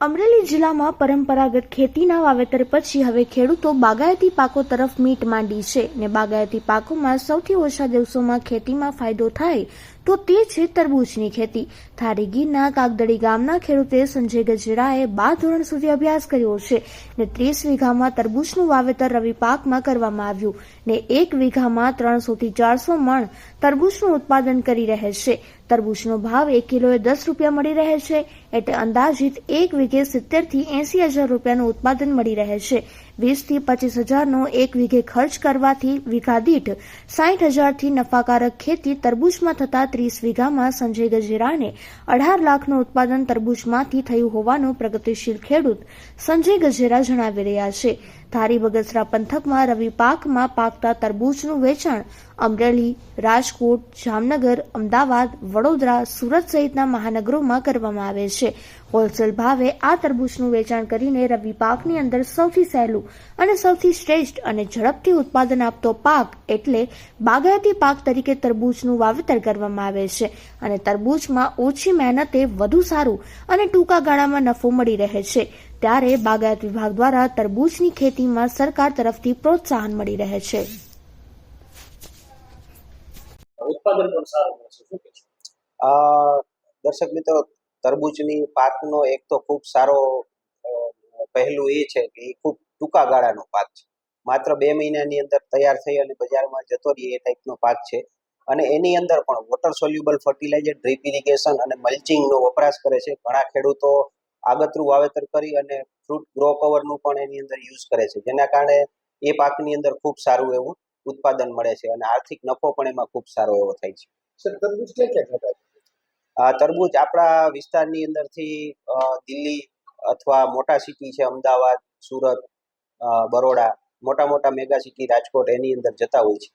અમરેલી જિલ્લામાં પરંપરાગત ખેતીના વાવેતર પછી હવે ખેડૂતો બાગાયતી પાકો તરફ મીટ માંડી છે ને બાગાયતી પાકોમાં સૌથી ઓછા દિવસોમાં ખેતીમાં ફાયદો થાય તો તે છે તરબૂચની ખેતી. થારી ગીરના કાગદડી ગામના ખેડૂતે સંજય ગજરાએ બાર ધોરણ સુધી અભ્યાસ કર્યો છે ને ત્રીસ વીઘામાં તરબૂચનું વાવેતર રવિ પાકમાં કરવામાં આવ્યું ને એક વીઘામાં ત્રણસો થી ચારસો મણ તરબૂચનું ઉત્પાદન કરી રહે છે. તરબૂચનો ભાવ એક કિલોએ દસ રૂપિયા મળી રહે છે એટલે અંદાજિત એક વીઘે સિત્તેરથી એસી હજાર રૂપિયાનું ઉત્પાદન મળી રહે છે. વીસથી પચીસ હજારનો એક વીઘે ખર્ચ કરવાથી વીઘા દીઠ સાઠ હજારથી નફાકારક ખેતી તરબૂચમાં થતા ત્રીસ વીઘામાં સંજય ગજેરાને અઢાર લાખનું ઉત્પાદન તરબૂચમાંથી થયું હોવાનું પ્રગતિશીલ ખેડૂત સંજય ગજેરા જણાવી રહ્યા છે. ધારી બગસરા પંથકમાં રવિ પાકમાં પાકતા તરબૂચનું વેચાણ અમરેલી, રાજકોટ, જામનગર, અમદાવાદ, વડોદરા, સુરત સહિતના મહાનગરોમાં કરવામાં આવે છે. હોલસેલ ભાવે આ તરબૂચનું વેચાણ કરીને રવિ પાકની અંદર સૌથી સહેલું અને સૌથી શ્રેષ્ઠ અને ઝડપથી ઉત્પાદન આપતો પાક એટલે બાગાયતી પાક તરીકે તરબૂચનું વાવેતર કરવામાં આવે છે. અને તરબૂચમાં ઓછી મહેનતે વધુ સારું અને ટૂંકા ગાળામાં નફો મળી રહે છે. ત્યારે બાગાયત વિભાગ દ્વારા તરબૂચની ખેતીમાં સરકાર તરફથી પ્રોત્સાહન મળી રહે છે. ઉત્પાદન પણ સારું દર્શક મિત્રો તરબૂચની પાકનો એક તો ખૂબ સારો પહેલું એ છે કે એ ખૂબ ટૂંકા ગાળાનો પાક છે. માત્ર બે મહિનાની અંદર તૈયાર થઈ અને બજારમાં જતો રહે એ ટાઈપનો પાક છે. અને એની અંદર પણ water soluble fertiliser drip irrigation અને મલ્ચિંગનો વપરાશ કરે છે. ઘણા ખેડૂતો આગતરું વાવેતર કરી અને ફ્રૂટ ગ્રો કવરનું પણ એની અંદર યુઝ કરે છે. જેના કારણે એ પાકની અંદર ખૂબ સારું એવું ઉત્પાદન મળે છે અને આર્થિક નફો પણ એમાં ખૂબ સારો એવો થાય છે. સર તરબૂચ ક્યાં ક્યાં આ તરબૂચ આપણા વિસ્તારની અંદરથી દિલ્હી અથવા મોટા સિટી છે અમદાવાદ સુરત બરોડા મોટા મોટા મેગા સિટી રાજકોટ એની અંદર જતા હોય છે.